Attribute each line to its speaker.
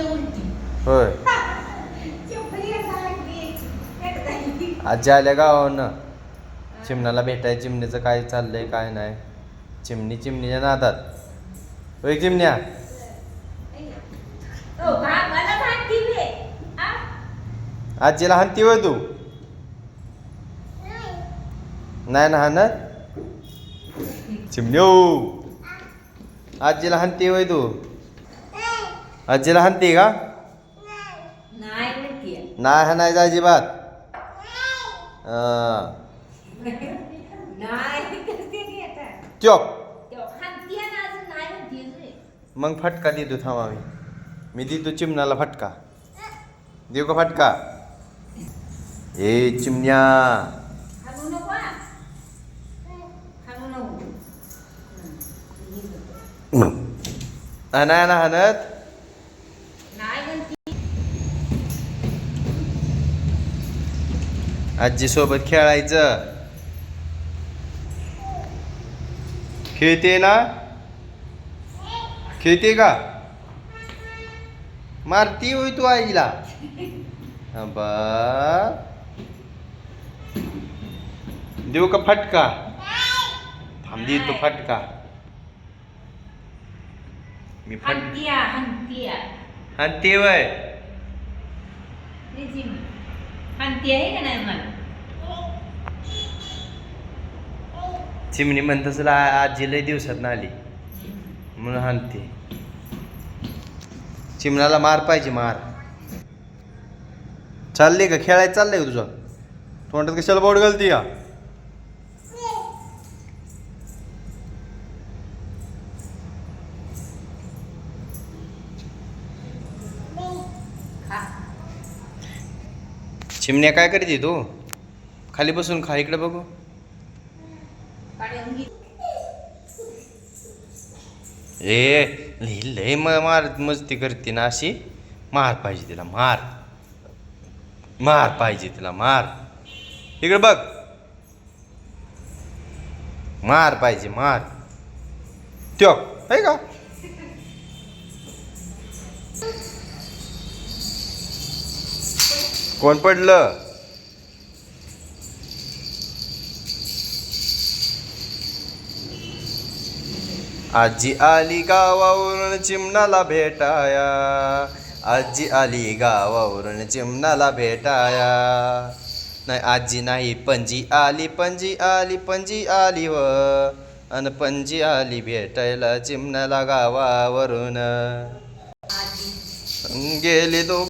Speaker 1: उलटी.
Speaker 2: होय. आजी आल्या गावानं चिमण्याला भेटाय चिमणीचं काय चाललंय काय नाही. चिमणी चिमणीच्या नादात. होय चिमण्या? आजीला हानती होय तू? नाही ना हाणत? चिमण्यो आजीला हानती होय तू? आजीला हानती का?
Speaker 1: नाही म्हणते
Speaker 2: नाही हाणायचं अजिबात. चोप. मग फटका देतो थांबा मी मी देतो चिमण्याला फटका. देऊ का फटका? ए चिमण्या.
Speaker 1: हाणू नको हा. हाणू नको.
Speaker 2: हा, नाही ना हाणत
Speaker 1: नाही म्हणते
Speaker 2: आजी सोबत खेळायचं. खेळते ना? खेळते का? मारती होय तू आईला. बा देऊ का फटका? थांब देतो फटका. मी फट
Speaker 1: हाणतीया हाणतीया
Speaker 2: आणि ते वय
Speaker 1: त्याची हाणती आहे का नाही मला
Speaker 2: चिमणी म्हणत असेल आजी लय दिवसात ना आली म्हणून हाणते चिमणाला मार पाहिजे मार चालली का खेळायचं चाललंय का तुझं तोंडात कशाला बोट घालती या
Speaker 1: खा
Speaker 2: चिमण्या काय करते तू? खाली बसून खा इकडे बघू. ए लय म मार मस्ती करते ना अशी. मार पाहिजे तिला मार. मार पाहिजे तिला मार. इकडे बघ. मार पाहिजे मार. त्यो आहे का? कोण पडलं? आजी आली गावावरून चिमणाला भेटाया. आजी आली गावावरून चिमणाला भेटाया. नाही आजी नाही पणजी आली पणजी आली पणजी आली व. अन पणजी आली भेटायला चिमणाला गावावरून. गेली दो